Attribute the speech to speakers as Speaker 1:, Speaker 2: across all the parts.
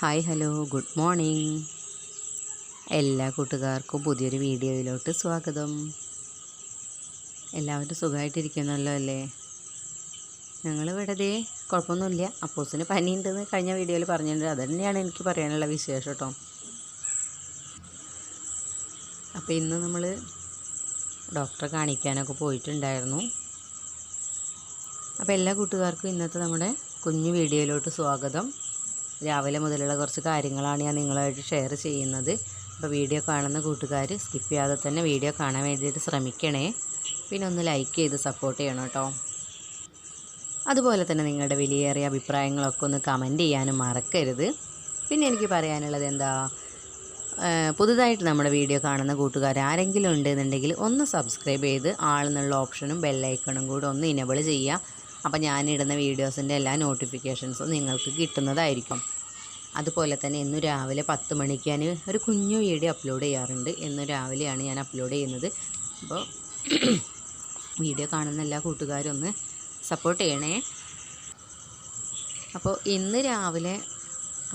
Speaker 1: Hi hello good morning. എല്ലാ കൂട്ടുകാർക്കും പുതിയൊരു വീഡിയോയിലോട്ട് സ്വാഗതം. എല്ലാവരും സുഖമായിട്ടിരിക്കുന്നല്ലോ അല്ലേ? ഞങ്ങൾ ഇവിടെ കുഴപ്പമൊന്നുമില്ല. അപ്പോസിന് പനിയുണ്ടെന്ന് കഴിഞ്ഞ വീഡിയോയിൽ പറഞ്ഞിട്ടുണ്ട്. അത് തന്നെയാണ് എനിക്ക് പറയാനുള്ള വിശേഷം കേട്ടോ. അപ്പോൾ ഇന്ന് നമ്മൾ ഡോക്ടറെ കാണിക്കാനൊക്കെ പോയിട്ടുണ്ടായിരുന്നു. അപ്പോൾ എല്ലാ കൂട്ടുകാർക്കും ഇന്നത്തെ നമ്മുടെ കുഞ്ഞു വീഡിയോയിലോട്ട് സ്വാഗതം. രാവിലെ മുതലുള്ള കുറച്ച് കാര്യങ്ങളാണ് ഞാൻ നിങ്ങളുമായിട്ട് ഷെയർ ചെയ്യുന്നത്. അപ്പോൾ വീഡിയോ കാണുന്ന കൂട്ടുകാർ സ്കിപ്പ് ചെയ്യാതെ തന്നെ വീഡിയോ കാണാൻ വേണ്ടിയിട്ട് ശ്രമിക്കണേ. പിന്നെ ഒന്ന് ലൈക്ക് ചെയ്ത് സപ്പോർട്ട് ചെയ്യണം കേട്ടോ അതുപോലെ തന്നെ നിങ്ങളുടെ വിലയേറിയ അഭിപ്രായങ്ങളൊക്കെ ഒന്ന് കമന്റ് ചെയ്യാനും മറക്കരുത്. പിന്നെ എനിക്ക് പറയാനുള്ളത് എന്താ പുതുതായിട്ട് നമ്മുടെ വീഡിയോ കാണുന്ന കൂട്ടുകാർ ആരെങ്കിലും ഉണ്ടെന്നുണ്ടെങ്കിൽ ഒന്ന് സബ്സ്ക്രൈബ് ചെയ്ത് ആളെന്നുള്ള ഓപ്ഷനും ബെല്ലൈക്കണും കൂടെ ഒന്ന് ഇനബിൾ ചെയ്യുക. അപ്പോൾ ഞാനിടുന്ന വീഡിയോസിന്റെ എല്ലാ നോട്ടിഫിക്കേഷൻസും നിങ്ങൾക്ക് കിട്ടുന്നതായിരിക്കും. അതുപോലെ തന്നെ ഇന്ന് രാവിലെ പത്ത് മണിക്ക് ഞാൻ ഒരു കുഞ്ഞു വീഡിയോ അപ്ലോഡ് ചെയ്യാറുണ്ട്. ഇന്ന് രാവിലെയാണ് ഞാൻ അപ്ലോഡ് ചെയ്യുന്നത്. അപ്പോൾ വീഡിയോ കാണുന്ന എല്ലാ കൂട്ടുകാരും ഒന്ന് സപ്പോർട്ട് ചെയ്യണേ. അപ്പോൾ ഇന്ന് രാവിലെ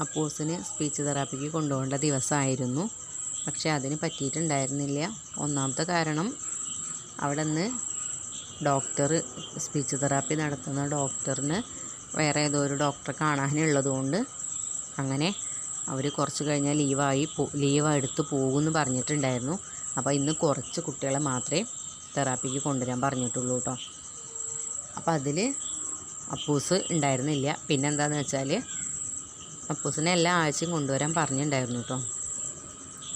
Speaker 1: അപ്പോസിന് സ്പീച്ച് തെറാപ്പിക്ക് കൊണ്ടുപോകേണ്ട ദിവസമായിരുന്നു. പക്ഷേ അതിന് പറ്റിയിട്ടുണ്ടായിരുന്നില്ല. ഒന്നാമത്തെ കാരണം അവിടെ നിന്ന് ഡോക്ടർ സ്പീച്ച് തെറാപ്പി നടത്തുന്ന ഡോക്ടറിന് വേറെ ഏതോ ഒരു ഡോക്ടറെ കാണാനുള്ളത് കൊണ്ട് അങ്ങനെ അവർ കുറച്ച് കഴിഞ്ഞാൽ ലീവായി ലീവ് എടുത്ത് പോകുമെന്ന് പറഞ്ഞിട്ടുണ്ടായിരുന്നു. അപ്പോൾ ഇന്ന് കുറച്ച് കുട്ടികളെ മാത്രമേ തെറാപ്പിക്ക് കൊണ്ടുവരാൻ പറഞ്ഞിട്ടുള്ളൂ കേട്ടോ അപ്പോൾ അതിൽ അപ്പൂസ് ഉണ്ടായിരുന്നില്ല. പിന്നെ എന്താണെന്ന് വെച്ചാൽ അപ്പൂസിനെ എല്ലാ ആഴ്ചയും കൊണ്ടുവരാൻ പറഞ്ഞിട്ടുണ്ടായിരുന്നു കേട്ടോ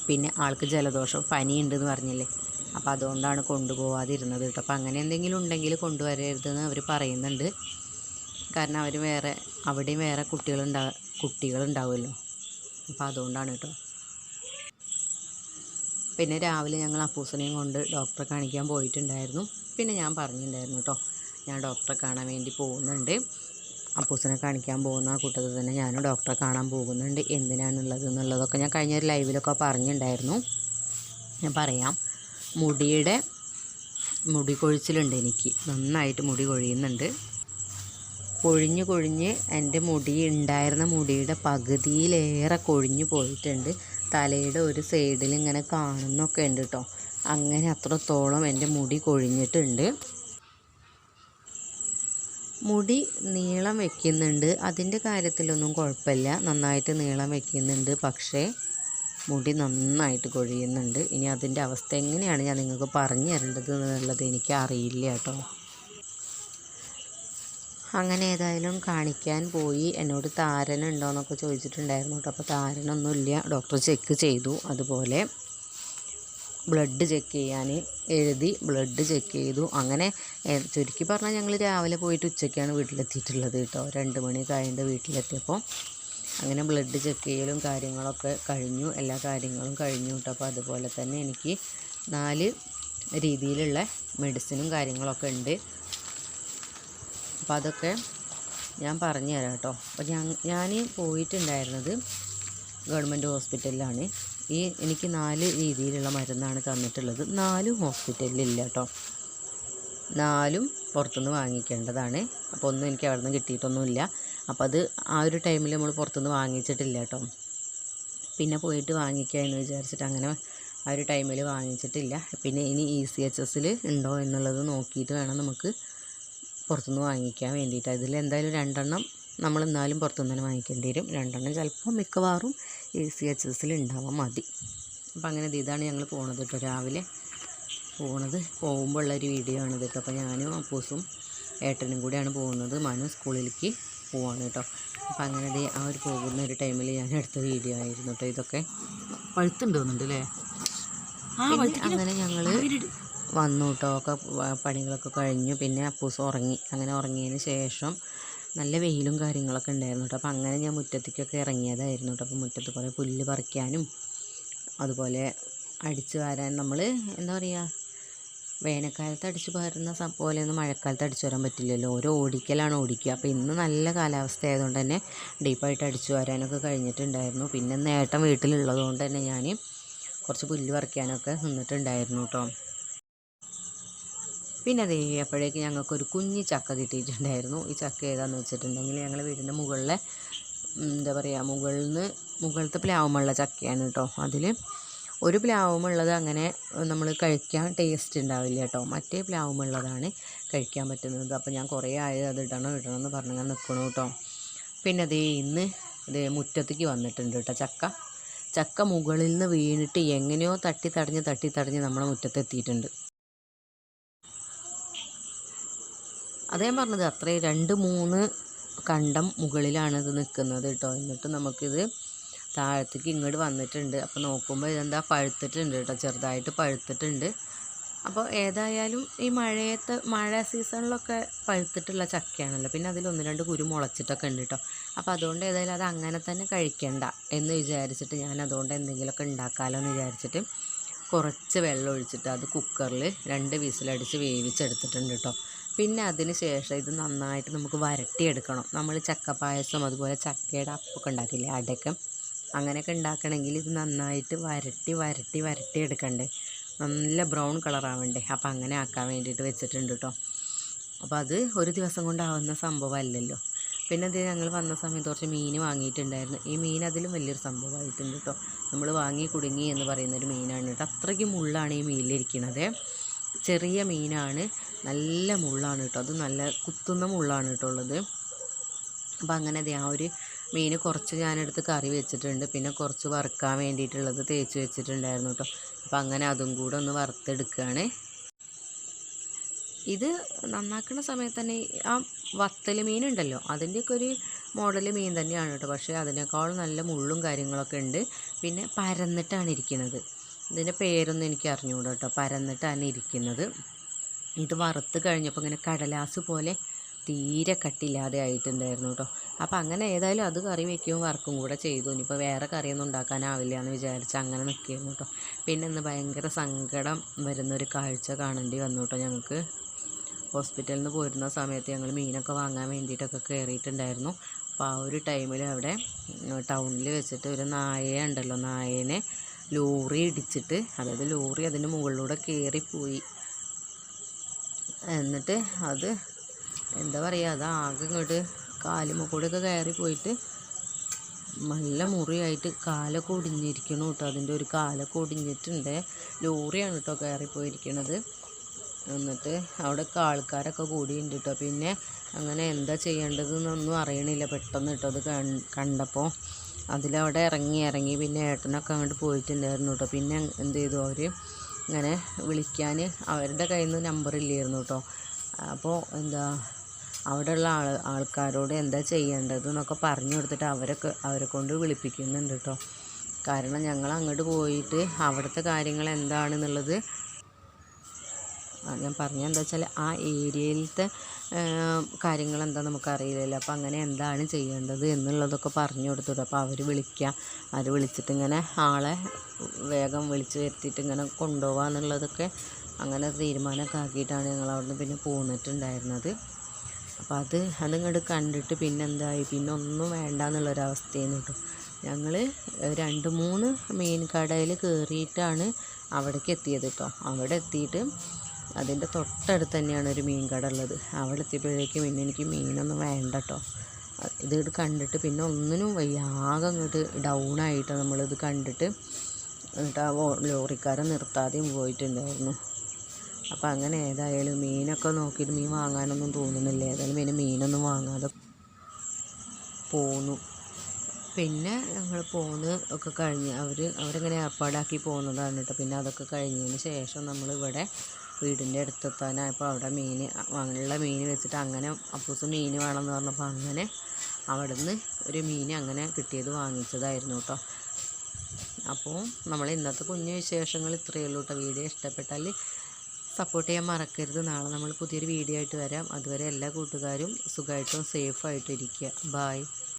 Speaker 1: പിന്നെ ആൾക്ക് ജലദോഷം പനിയുണ്ടെന്ന് പറഞ്ഞില്ലേ. അപ്പോൾ അതുകൊണ്ടാണ് കൊണ്ടുപോകാതിരുന്നത് കേട്ടോ. അപ്പോൾ അങ്ങനെ എന്തെങ്കിലും ഉണ്ടെങ്കിൽ കൊണ്ടുവരരുതെന്ന് അവർ പറയുന്നുണ്ട്. കാരണം അവർ വേറെ അവിടെയും വേറെ കുട്ടികളുണ്ടാ കുട്ടികളുണ്ടാവുമല്ലോ. അപ്പോൾ അതുകൊണ്ടാണ് കേട്ടോ. പിന്നെ രാവിലെ ഞങ്ങൾ അപ്പൂസനെയും കൊണ്ട് ഡോക്ടറെ കാണിക്കാൻ പോയിട്ടുണ്ടായിരുന്നു. പിന്നെ ഞാൻ പറഞ്ഞിട്ടുണ്ടായിരുന്നു കേട്ടോ. ഞാൻ ഡോക്ടറെ കാണാൻ വേണ്ടി പോകുന്നുണ്ട്. അപ്പൂസനെ കാണിക്കാൻ പോകുന്ന ആ കൂട്ടത്തിൽ തന്നെ ഞാനും ഡോക്ടറെ കാണാൻ പോകുന്നുണ്ട്. എന്തിനാണുള്ളത് എന്നുള്ളതൊക്കെ ഞാൻ കഴിഞ്ഞ ഒരു ലൈവിലൊക്കെ പറഞ്ഞിട്ടുണ്ടായിരുന്നു. ഞാൻ പറയാം. മുടിയുടെ മുടി കൊഴിച്ചിലുണ്ട് എനിക്ക്. നന്നായിട്ട് മുടി കൊഴിയുന്നുണ്ട്. കൊഴിഞ്ഞ് കൊഴിഞ്ഞ് എന്റെ മുടി ഉണ്ടായിരുന്ന മുടിയുടെ പകുതിയിലേറെ കൊഴിഞ്ഞു പോയിട്ടുണ്ട്. തലയുടെ ഒരു സൈഡിൽ ഇങ്ങനെ കാണുന്നൊക്കെ ഉണ്ട് കേട്ടോ അങ്ങനെ അത്രത്തോളം എന്റെ മുടി കൊഴിഞ്ഞിട്ടുണ്ട്. മുടി നീളം വെക്കുന്നുണ്ട്. അതിന്റെ കാര്യത്തിലൊന്നും കുഴപ്പമില്ല. നന്നായിട്ട് നീളം വെക്കുന്നുണ്ട്. പക്ഷേ മുടി നന്നായിട്ട് കൊഴിയുന്നുണ്ട്. ഇനി അതിന്റെ അവസ്ഥ എങ്ങനെയാണ് ഞാൻ നിങ്ങൾക്ക് പറഞ്ഞു തരേണ്ടത് എന്നുള്ളത് എനിക്ക് അറിയില്ല കേട്ടോ. അങ്ങനെ ഏതായാലും കാണിക്കാൻ പോയി. എന്നോട് താരൻ ഉണ്ടോയെന്നൊക്കെ ചോദിച്ചിട്ടുണ്ടായിരുന്നു കേട്ടോ. അപ്പോൾ താരനൊന്നുമില്ല. ഡോക്ടർ ചെക്ക് ചെയ്തു. അതുപോലെ ബ്ലഡ് ചെക്ക് ചെയ്യാൻ എഴുതി ബ്ലഡ് ചെക്ക് ചെയ്തു. അങ്ങനെ ചുരുക്കി പറഞ്ഞാൽ ഞങ്ങൾ രാവിലെ പോയിട്ട് ഉച്ചയ്ക്കാണ് വീട്ടിലെത്തിയിട്ടുള്ളത് കേട്ടോ. രണ്ട് മണി കഴിഞ്ഞിട്ട് വീട്ടിലെത്തിയപ്പോൾ അങ്ങനെ ബ്ലഡ് ചെക്ക് ചെയ്യലും കാര്യങ്ങളൊക്കെ കഴിഞ്ഞു. എല്ലാ കാര്യങ്ങളും കഴിഞ്ഞു കേട്ടോ അപ്പോൾ അതുപോലെ തന്നെ എനിക്ക് നാല് രീതിയിലുള്ള മെഡിസിനും കാര്യങ്ങളൊക്കെ ഉണ്ട്. അപ്പോൾ അതൊക്കെ ഞാൻ പറഞ്ഞു തരാം കേട്ടോ അപ്പോൾ ഞാൻ ഞാൻ പോയിട്ടുണ്ടായിരുന്നത് ഗവൺമെന്റ് ഹോസ്പിറ്റലിലാണ്. ഈ എനിക്ക് നാല് രീതിയിലുള്ള മരുന്നാണ് തന്നിട്ടുള്ളത്. നാലും ഹോസ്പിറ്റലിലില്ല കേട്ടോ നാലും പുറത്തുനിന്ന് വാങ്ങിക്കേണ്ടതാണ്. അപ്പോൾ ഒന്നും എനിക്ക് അവിടെ നിന്ന് കിട്ടിയിട്ടൊന്നുമില്ല. അപ്പോൾ അത് ആ ഒരു ടൈമിൽ നമ്മൾ പുറത്തുനിന്ന് വാങ്ങിച്ചിട്ടില്ല കേട്ടോ. പിന്നെ പോയിട്ട് വാങ്ങിക്കുക എന്ന് വിചാരിച്ചിട്ട് അങ്ങനെ ആ ഒരു ടൈമിൽ വാങ്ങിച്ചിട്ടില്ല. പിന്നെ ഇനി ഇ സി എച്ച് എസ്സിൽ ഉണ്ടോ എന്നുള്ളത് നോക്കിയിട്ട് വേണം നമുക്ക് പുറത്തുനിന്ന് വാങ്ങിക്കാൻ വേണ്ടിയിട്ട്. അതിൽ എന്തായാലും രണ്ടെണ്ണം നമ്മൾ എന്നാലും പുറത്തുനിന്ന് തന്നെ വാങ്ങിക്കേണ്ടി വരും. രണ്ടെണ്ണം ചിലപ്പോൾ മിക്കവാറും എ സി എച്ച് എസ്സിൽ ഉണ്ടാവാൻ മതി. അപ്പം അങ്ങനെ ഇത് ഇതാണ് ഞങ്ങൾ പോണത് കേട്ടോ രാവിലെ. പോണത് പോകുമ്പോൾ ഉള്ളൊരു വീഡിയോ ആണ് കേട്ടോ. അപ്പോൾ ഞാനും അപ്പൂസും ഏട്ടനും കൂടിയാണ് പോകുന്നത് മനു സ്കൂളിലേക്ക്. പോവാണ് കേട്ടോ. അപ്പം അങ്ങനെ ഒരു പോകുന്ന ഒരു ടൈമിൽ ഞാൻ എടുത്ത വീഡിയോ ആയിരുന്നു കേട്ടോ ഇതൊക്കെ.
Speaker 2: പഴുത്തുണ്ട് തോന്നുന്നുണ്ട് അല്ലേ
Speaker 1: അങ്ങനെ ഞങ്ങൾ വന്നു കേട്ടോ. ഒക്കെ പണികളൊക്കെ കഴിഞ്ഞു. പിന്നെ അപ്പൂസ് ഉറങ്ങി. അങ്ങനെ ഉറങ്ങിയതിന് ശേഷം നല്ല വെയിലും കാര്യങ്ങളൊക്കെ ഉണ്ടായിരുന്നു കേട്ടോ. അപ്പോൾ അങ്ങനെ ഞാൻ മുറ്റത്തേക്കൊക്കെ ഇറങ്ങിയതായിരുന്നു കേട്ടോ. അപ്പോൾ മുറ്റത്ത് കുറേ പുല്ല് പറിക്കാനും അതുപോലെ അടിച്ചു വാരാൻ നമ്മൾ എന്താ പറയുക വേനൽക്കാലത്ത് അടിച്ചു പകരുന്ന പോലെയൊന്നും മഴക്കാലത്ത് അടിച്ചു വരാൻ പറ്റില്ലല്ലോ. ഓരോ ഓടിക്കലാണ് ഓടിക്കുക. അപ്പോൾ ഇന്ന് നല്ല കാലാവസ്ഥ ആയതുകൊണ്ട് തന്നെ ഡീപ്പായിട്ട് അടിച്ചു വരാനൊക്കെ കഴിഞ്ഞിട്ടുണ്ടായിരുന്നു. പിന്നെ നേട്ടം വീട്ടിലുള്ളത് കൊണ്ട് തന്നെ ഞാൻ കുറച്ച് പുല്ല് പറിക്കാനൊക്കെ നിന്നിട്ടുണ്ടായിരുന്നു കേട്ടോ പിന്നെ അതേ അപ്പോഴേക്ക് ഞങ്ങൾക്കൊരു കുഞ്ഞ് ചക്ക കിട്ടിയിട്ടുണ്ടായിരുന്നു. ഈ ചക്ക ഏതാന്ന് വെച്ചിട്ടുണ്ടെങ്കിൽ ഞങ്ങൾ വീടിന്റെ മുകളിലെ എന്താ പറയുക മുകളിൽ നിന്ന് മുകളിലത്തെ പ്ലാവുമുള്ള ചക്കയാണ് കേട്ടോ അതിൽ ഒരു പ്ലാവുമുള്ളത് അങ്ങനെ നമ്മൾ കഴിക്കാൻ ടേസ്റ്റ് ഉണ്ടാവില്ല കേട്ടോ മറ്റേ പ്ലാവുമുള്ളതാണ് കഴിക്കാൻ പറ്റുന്നത്. അപ്പോൾ ഞാൻ കുറേ ആയത് അത് ഇടണം ഇടണം എന്ന് പറഞ്ഞ് നിൽക്കണു കേട്ടോ പിന്നെ അതേ ഇന്ന് ഇതേ മുറ്റത്തേക്ക് വന്നിട്ടുണ്ട് കേട്ടോ ചക്ക. ചക്ക മുകളിൽ നിന്ന് വീണിട്ട് എങ്ങനെയോ തട്ടി തടഞ്ഞ് തട്ടി തടഞ്ഞ് നമ്മളെ മുറ്റത്തെത്തിയിട്ടുണ്ട് അതേ പറഞ്ഞത്. അത്രയും രണ്ട് മൂന്ന് കണ്ടം മുകളിലാണ് ഇത് നിൽക്കുന്നത് കേട്ടോ എന്നിട്ട് നമുക്കിത് താഴത്തേക്ക് ഇങ്ങോട്ട് വന്നിട്ടുണ്ട്. അപ്പോൾ നോക്കുമ്പോൾ ഇതെന്താ പഴുത്തിട്ടുണ്ട് കേട്ടോ ചെറുതായിട്ട് പഴുത്തിട്ടുണ്ട്. അപ്പോൾ ഏതായാലും ഈ മഴയത്ത് മഴ സീസണിലൊക്കെ പഴുത്തിട്ടുള്ള ചക്കയാണല്ലോ. പിന്നെ അതിൽ ഒന്ന് രണ്ട് കുരു മുളച്ചിട്ടൊക്കെ ഉണ്ട് കേട്ടോ അപ്പോൾ അതുകൊണ്ട് ഏതായാലും അത് അങ്ങനെ തന്നെ കഴിക്കണ്ട എന്ന് വിചാരിച്ചിട്ട് ഞാൻ അതുകൊണ്ട് എന്തെങ്കിലുമൊക്കെ ഉണ്ടാക്കാമല്ലോ എന്ന് വിചാരിച്ചിട്ട് കുറച്ച് വെള്ളം ഒഴിച്ചിട്ട് അത് കുക്കറിൽ രണ്ട് വിസിലടിച്ച് വേവിച്ചെടുത്തിട്ടുണ്ട് കേട്ടോ പിന്നെ അതിന് ശേഷം ഇത് നന്നായിട്ട് നമുക്ക് വരട്ടിയെടുക്കണം. നമ്മൾ ചക്കപ്പായസം അതുപോലെ ചക്കയുടെ അപ്പൊക്കെ ഉണ്ടാക്കില്ലേ അടക്കം അങ്ങനെയൊക്കെ ഉണ്ടാക്കണമെങ്കിൽ ഇത് നന്നായിട്ട് വരട്ടി വരട്ടി വരട്ടി എടുക്കണ്ടേ. നല്ല ബ്രൗൺ കളറാവണ്ടേ. അപ്പോൾ അങ്ങനെ ആക്കാൻ വേണ്ടിയിട്ട് വെച്ചിട്ടുണ്ട് കേട്ടോ അപ്പോൾ അത് ഒരു ദിവസം കൊണ്ടാവുന്ന സംഭവമല്ലല്ലോ. പിന്നെ അത് ഞങ്ങൾ വന്ന സമയത്ത് കുറച്ച് മീൻ വാങ്ങിയിട്ടുണ്ടായിരുന്നു. ഈ മീൻ അതിലും വലിയൊരു സംഭവമായിട്ടുണ്ട് കേട്ടോ നമ്മൾ വാങ്ങി കുടുങ്ങി എന്ന് പറയുന്ന ഒരു മീനാണ് കേട്ടോ അത്രയ്ക്ക് മുള്ളാണ് ഈ മീനിലിരിക്കുന്നത് ചെറിയ മീനാണ്. നല്ല മുള്ളാണ് കേട്ടോ അത് നല്ല കുത്തുന്ന മുള്ളാണ് കേട്ടോ ഉള്ളത്. അപ്പോൾ അങ്ങനെ അതെ ആ ഒരു മീൻ കുറച്ച് ഞാനെടുത്ത് കറി വെച്ചിട്ടുണ്ട്. പിന്നെ കുറച്ച് വറുക്കാൻ വേണ്ടിയിട്ടുള്ളത് തേച്ച് വെച്ചിട്ടുണ്ടായിരുന്നു കേട്ടോ. അപ്പോൾ അങ്ങനെ അതും കൂടെ ഒന്ന് വറുത്തെടുക്കുകയാണ് ഇത് നന്നാക്കുന്ന സമയത്ത് തന്നെ ആ വത്തൽ മീനുണ്ടല്ലോ അതിന്റെയൊക്കെ ഒരു മോഡൽ മീൻ തന്നെയാണ് കേട്ടോ. പക്ഷേ അതിനേക്കാൾ നല്ല മുള്ളും കാര്യങ്ങളൊക്കെ ഉണ്ട്. പിന്നെ പരന്നിട്ടാണ് ഇരിക്കുന്നത്. ഇതിന്റെ പേരൊന്നും എനിക്ക് അറിഞ്ഞുകൂടാ കേട്ടോ. പരന്നിട്ടാണ് ഇരിക്കുന്നത്. ഇത് വറുത്ത് കഴിഞ്ഞപ്പോൾ ഇങ്ങനെ കടലാസ് പോലെ തീരെ കട്ടില്ലാതെ ആയിട്ടുണ്ടായിരുന്നു കേട്ടോ. അപ്പോൾ അങ്ങനെ ഏതായാലും അത് കറി വെക്കുകയും വർക്കും കൂടെ ചെയ്തു. ഇനിയിപ്പോൾ വേറെ കറിയൊന്നും ഉണ്ടാക്കാനാവില്ല എന്ന് വിചാരിച്ച് അങ്ങനെ നിൽക്കുകയായിരുന്നു കേട്ടോ പിന്നെ ഇന്ന് ഭയങ്കര സങ്കടം വരുന്നൊരു കാഴ്ച കാണേണ്ടി വന്നു കേട്ടോ ഞങ്ങൾക്ക്. ഹോസ്പിറ്റലിൽ നിന്ന് പോരുന്ന സമയത്ത് ഞങ്ങൾ മീനൊക്കെ വാങ്ങാൻ വേണ്ടിയിട്ടൊക്കെ കയറിയിട്ടുണ്ടായിരുന്നു അപ്പോൾ ആ ഒരു ടൈമിൽ അവിടെ ടൗണിൽ വെച്ചിട്ട് ഒരു നായ ഉണ്ടല്ലോ നായേനെ ലോറി ഇടിച്ചിട്ട് അതായത് ലോറി അതിന് മുകളിലൂടെ കയറിപ്പോയി എന്നിട്ട് അത് എന്താ പറയുക അത് ആകെ ഇങ്ങോട്ട് കാലുമ്മ കൂടെയൊക്കെ കയറി പോയിട്ട് നല്ല മുറിയായിട്ട് കാലൊക്കെ ഒടിഞ്ഞിരിക്കണം കേട്ടോ. അതിന്റെ ഒരു കാലൊക്കെ ഒടിഞ്ഞിട്ടുണ്ട്. ലോറിയാണ് കേട്ടോ കയറിപ്പോയിരിക്കണത് എന്നിട്ട് അവിടെയൊക്കെ ആൾക്കാരൊക്കെ കൂടിയുണ്ട് കേട്ടോ. പിന്നെ അങ്ങനെ എന്താ ചെയ്യേണ്ടതെന്നൊന്നും അറിയണില്ല പെട്ടെന്ന് കേട്ടോ അത് കണ്ടപ്പോൾ. അതിലവിടെ ഇറങ്ങി ഇറങ്ങി പിന്നെ ഏട്ടനൊക്കെ അങ്ങോട്ട് പോയിട്ടുണ്ടായിരുന്നു കേട്ടോ. പിന്നെ എന്ത് ചെയ്തു അവർ ഇങ്ങനെ വിളിക്കാൻ അവരുടെ കയ്യിൽ നിന്ന് നമ്പർ ഇല്ലായിരുന്നു കേട്ടോ. അപ്പോൾ എന്താ അവിടെയുള്ള ആൾ ആൾക്കാരോട് എന്താ ചെയ്യേണ്ടത് എന്നൊക്കെ പറഞ്ഞു കൊടുത്തിട്ട് അവരൊക്കെ അവരെ കൊണ്ട് വിളിപ്പിക്കുന്നുണ്ട് കേട്ടോ കാരണം ഞങ്ങൾ അങ്ങോട്ട് പോയിട്ട് അവിടുത്തെ കാര്യങ്ങൾ എന്താണെന്നുള്ളത് ഞാൻ പറഞ്ഞ എന്താ വെച്ചാൽ ആ ഏരിയയിലത്തെ കാര്യങ്ങൾ എന്താ നമുക്കറിയില്ലല്ലോ അപ്പോൾ അങ്ങനെ എന്താണ് ചെയ്യേണ്ടത് എന്നുള്ളതൊക്കെ പറഞ്ഞു കൊടുത്തു അപ്പോൾ അവർ വിളിക്കുക അവർ വിളിച്ചിട്ട് ഇങ്ങനെ ആളെ വേഗം വിളിച്ച് വരുത്തിയിട്ട് ഇങ്ങനെ കൊണ്ടുപോകാന്നുള്ളതൊക്കെ അങ്ങനെ തീരുമാനമൊക്കെ ആക്കിയിട്ടാണ് ഞങ്ങൾ അവിടുന്ന് പിന്നെ പോന്നിട്ടുണ്ടായിരുന്നത്. അപ്പോൾ അത് അതങ്ങോട്ട് കണ്ടിട്ട് പിന്നെ എന്തായി പിന്നെ ഒന്നും വേണ്ട എന്നുള്ളൊരവസ്ഥയായിരുന്നു കേട്ടോ ഞങ്ങൾ രണ്ട് മൂന്ന് മീൻ കടയിൽ കയറിയിട്ടാണ് അവിടേക്ക് എത്തിയത് കേട്ടോ. അവിടെ എത്തിയിട്ട് അതിന്റെ തൊട്ടടുത്ത് തന്നെയാണ് ഒരു മീൻ കട ഉള്ളത്. അവിടെ എത്തിയപ്പോഴേക്കും പിന്നെ എനിക്ക് മീനൊന്നും വേണ്ട കേട്ടോ. ഇത് കണ്ടിട്ട് പിന്നെ ഒന്നിനും വയ്യാകെ അങ്ങോട്ട് ഡൗൺ ആയിട്ട് നമ്മളിത് കണ്ടിട്ട് എന്നിട്ട് ആ ലോറിക്കാരൻ നിർത്താതെയും പോയിട്ടുണ്ടായിരുന്നു. അപ്പോൾ അങ്ങനെ ഏതായാലും മീനൊക്കെ നോക്കിയിട്ട് മീൻ വാങ്ങാനൊന്നും തോന്നുന്നില്ല. ഏതായാലും പിന്നെ മീനൊന്നും വാങ്ങാതെ പോന്നു. പിന്നെ ഞങ്ങൾ പോന്ന് ഒക്കെ കഴിഞ്ഞ് അവർ അവരിങ്ങനെ ഏർപ്പാടാക്കി പോകുന്നതാണ് കേട്ടോ പിന്നെ അതൊക്കെ കഴിഞ്ഞതിന് ശേഷം നമ്മൾ നമ്മളിവിടെ വീടിന്റെ അടുത്തെത്താനായപ്പോൾ അവിടെ മീൻ അങ്ങനെയുള്ള മീൻ വെച്ചിട്ട് അങ്ങനെ അപ്പൂസ് മീൻ വേണമെന്ന് പറഞ്ഞപ്പോൾ അങ്ങനെ അവിടെ നിന്ന് ഒരു മീൻ അങ്ങനെ കിട്ടിയത് വാങ്ങിച്ചതായിരുന്നു കേട്ടോ അപ്പോൾ നമ്മൾ ഇന്നത്തെ കുഞ്ഞു വിശേഷങ്ങൾ ഇത്രയേ ഉള്ളൂ കേട്ടോ വീഡിയോ ഇഷ്ടപ്പെട്ടാൽ സപ്പോർട്ട് ചെയ്യാൻ മറക്കരുത്. നാളെ നമ്മൾ പുതിയൊരു വീഡിയോ ആയിട്ട് വരാം. അതുവരെ എല്ലാ കൂട്ടുകാരും സുഖമായിട്ടും സേഫായിട്ടും ഇരിക്കുക ബായ്